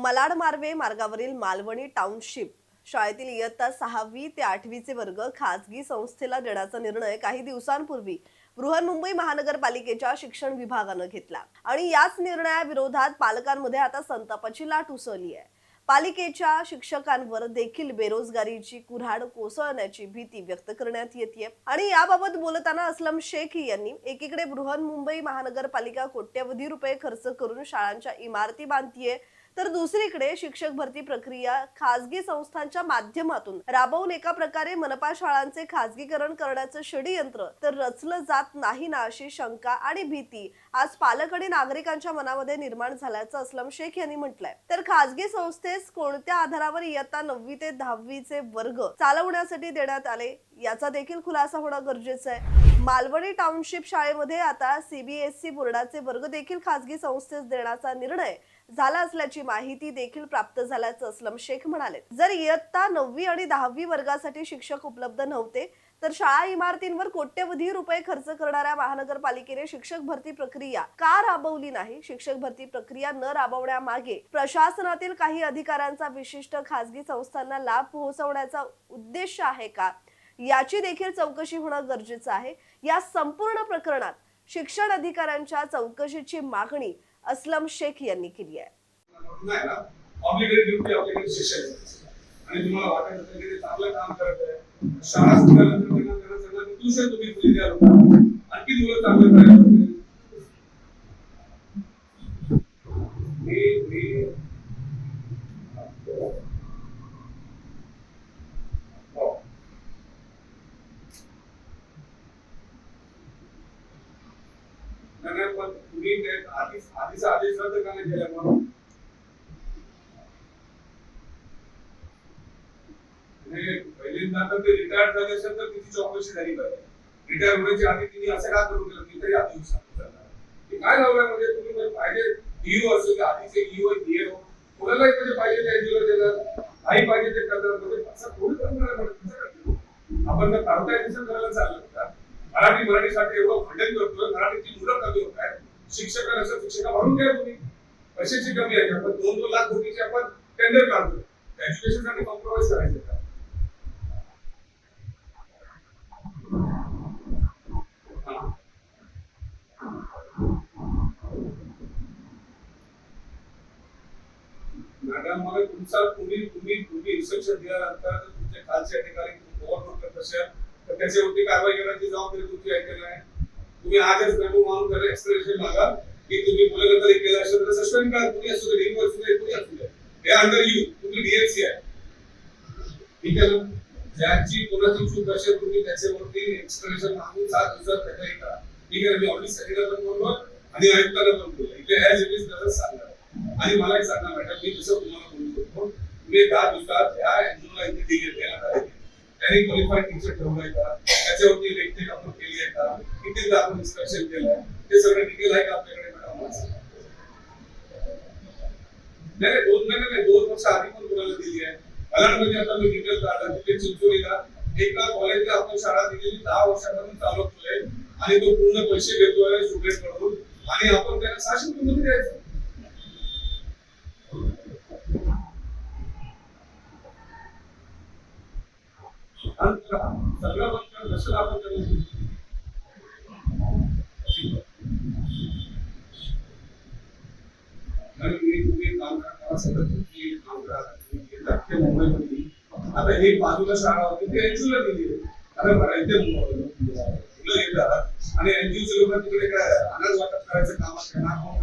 मलाड मार्वे मार्गावरील मालवणी टाउनशिप शाळेतील इयत्ता सहावी ते आठवीचे वर्ग खासगी संस्थेला देण्याचा निर्णय काही दिवसांपूर्वी बृहन्मुंबई महानगरपालिकेच्या शिक्षण विभागानं घेतला. आणि याच निर्णयाविरोधात पालकांमध्ये आता संतापाची लाट उसळली आहे. पालिकेच्या शिक्षकांवर देखील बेरोजगारीची कुऱ्हाड कोसळण्याची भीती व्यक्त करण्यात येते आणि याबाबत बोलताना असलम शेख यांनी एकीकडे बृहन्मुंबई महानगरपालिका कोट्यवधी रुपये खर्च करून शाळांच्या इमारती बांधतीये तर दुसरीकडे शिक्षक भरती प्रक्रिया खासगी संस्थांच्या माध्यमातून राबवून एका प्रकारे मनपा शाळांचे खासगीकरण करण्याचं षडयंत्र तर रचलं जात नाही ना अशी शंका आणि भीती आज पालक आणि नागरिकांच्या मनामध्ये निर्माण झाल्याचं असलम शेख यांनी म्हटलंय. तर खासगी संस्थेस कोणत्या आधारावर इयत्ता नववी ते दहावीचे वर्ग चालवण्यासाठी देण्यात आले याचा देखील खुलासा होणं गरजेचं आहे. मालवणी टाउनशिप शाळेमध्ये आता सीबीएसई बोर्डाचे वर्ग देखील खासगी संस्थेस देण्याचा निर्णय झाला असल्याची माहिती देखील प्राप्त झाल्याचं असलम शेख म्हणाले. जर इयत्ता नववी आणि दहावी वर्गासाठी शिक्षक उपलब्ध नव्हते तर शाळा इमारतींवर कोट्यवधी रुपये खर्च करणाऱ्या महानगरपालिकेने शिक्षक भरती प्रक्रिया का राबवली नाही? शिक्षक भरती प्रक्रिया न राबवण्यामागे प्रशासनातील काही अधिकाऱ्यांचा विशिष्ट खासगी संस्थांना लाभ पोहोचवण्याचा उद्देश आहे का? याची देखील चौकशी होणं गरजेचं आहे. या संपूर्ण प्रकरणात शिक्षण अधिकाऱ्यांच्या चौकशीची मागणी असलम शेख यांनी केली आहे. आणि तुम्हाला वाटत की ते चांगलं काम करत आहे. शाळा सुटल्यानंतर त्यांना त्यांना ट्युशन तुम्ही आणखी दिवस चांगलं करायला पाहिजे. मी मी हो. नाही नाही, पण तुम्ही ते आधीच आधीचा आदेश रद्द का नाही केला म्हणून म्हणजे म्हणजे पहिल्यांदा तर ते रिटायर्ड झाले असेल तर तिची चौकशी झाली पाहिजे रिटायर होण्याच्या आधी तिने असं का करून दिलं मी तरी आधी सांगतो काय लावलंय म्हणजे तुम्ही म्हणजे पाहिजे ईओ असेल की आधीचे ईओ डीओ कोणालाही म्हणजे पाहिजे ते देतात काही पाहिजे ते करतात. म्हणजे असं थोडी करणार आपण तर प्रायव्हेटायझेशन करायला चाललं. मराठी मराठीसाठी एवढं भांडण करतोय मराठीची मुलं कमी होत आहे शिक्षकांना असं शिक्षका म्हणून घ्या तुम्ही. पैशाची कमी आहे. आपण दोन दोन लाख कोटीची आपण टेंडर काढतोय. एज्युकेशनसाठी कॉम्प्रोमाइज करायचं का? हा. मॅडम मला तुमचा तुम्ही तुम्ही तुम्ही इन्स्ट्रक्शन दिल्यानंतर तुमच्या खालचे अधिकारी ओव्हरलोड करत त्याच्यावरती कारवाई करण्याची जबाबदारी तुमची ऐकली आहे तुम्ही आजच मेमो मारून त्याला एक्सप्लेनेशन लागा की तुम्ही मुलांना केलं असेल तर सस्पेंड करा. कुणी असू दे डीम असू दे कुणी असू दे. हे अंडर यू तुम्ही डीएलसी आहे. ठीक आहे ना? ज्यांची कोणाची चूक असेल तुम्ही त्याच्यावरती एक्सप्लेनेशन मागून सात दिवसात त्याच्याही करा. ठीक आहे मी ऑफिस सेक्रेटरीला पण बोललो आणि आयुक्ताला पण बोललो इथे ॲज इट इज तसंच सांगा. आणि मला एक सांगा मॅडम मी जसं तुम्हाला बोलू शकतो तुम्ही दहा दिवसात या एनजीओला इथे डिग्री देण्यात आली त्यांनी क्वालिफाय टीचर ठेवलंय का त्याच्यावरती लेखी आपण केली आहे का? किती आपण इन्स्पेक्शन केलंय? ते सगळं डिटेल आहे का आपल्याकडे मॅडम नाही नाही, दोन नाही नाही दोन वर्ष आधी पण कोणाला दिली आहे. मलाडमध्ये आता मी डिटेल काढला. तिथे चिंचोलीला. एका कॉलेजला आपण शाळा दिलेली दहा वर्षापासून चालवतोय आणि तो पूर्ण पैसे घेतोय स्टुडंटकडून. आणि आपण त्यांना सहाशे रुपये द्यायचं आणि सगळं बघतो कसं आपण त्याला आणि मी तुम्ही काम करा सगळं तुम्ही काम करा तुम्ही येतात ते मुंबईमध्ये आता हे बाजूला शाळा होती ते एनजीओला दिली. कारण इथे मुलं येतात. आणि एनजीओचे लोक तिकडे काय अनाज वाटप करायचं काम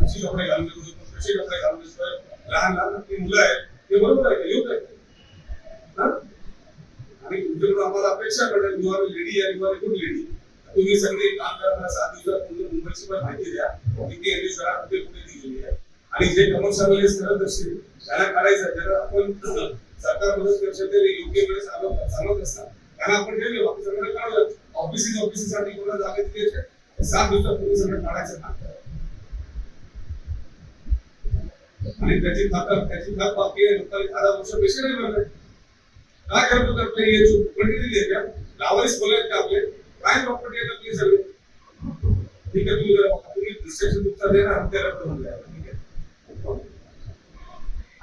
कशी कपडे घालून कसे कपडे घालून लहान लहान ती मुलं आहेत. ते बरोबर आहे का? आहे? तुमच्याकडून आम्हाला अपेक्षा पडेल यू आर लेडी आणि यू आर गुड लेडी तुम्ही सगळे काम करताना सात दिवसात पूर्ण मुंबईची पण माहिती द्या. किती यांनी शाळा कुठे कुठे दिलेली आहे. आणि जे कमर्शियल वेळेस करत असतील त्यांना करायचं जर आपण सरकार मदत करू शकते तर योग्य वेळेस सांगत चालवत असतात. त्यांना आपण ठेवले ऑफिसरकडे काढलं. ऑफिसेस ऑफिससाठी कोणाला जागा दिली आहे सात दिवसात तुम्ही सगळं काढायचं काम आणि त्याची थाप त्याची थाप बाकी आहे लोकांनी दहा वर्ष पैसे नाही भरले काय करतो तर आपले हे प्रॉपर्टी दिली आहे का लावारीस बोलायत का आपले. काय प्रॉपर्टी आहे आपली सगळे? ठीक आहे तुम्ही जरा डिस्कशन डिस्ट्रक्शन तुमचा देणार त्या रद्द होऊन जाईल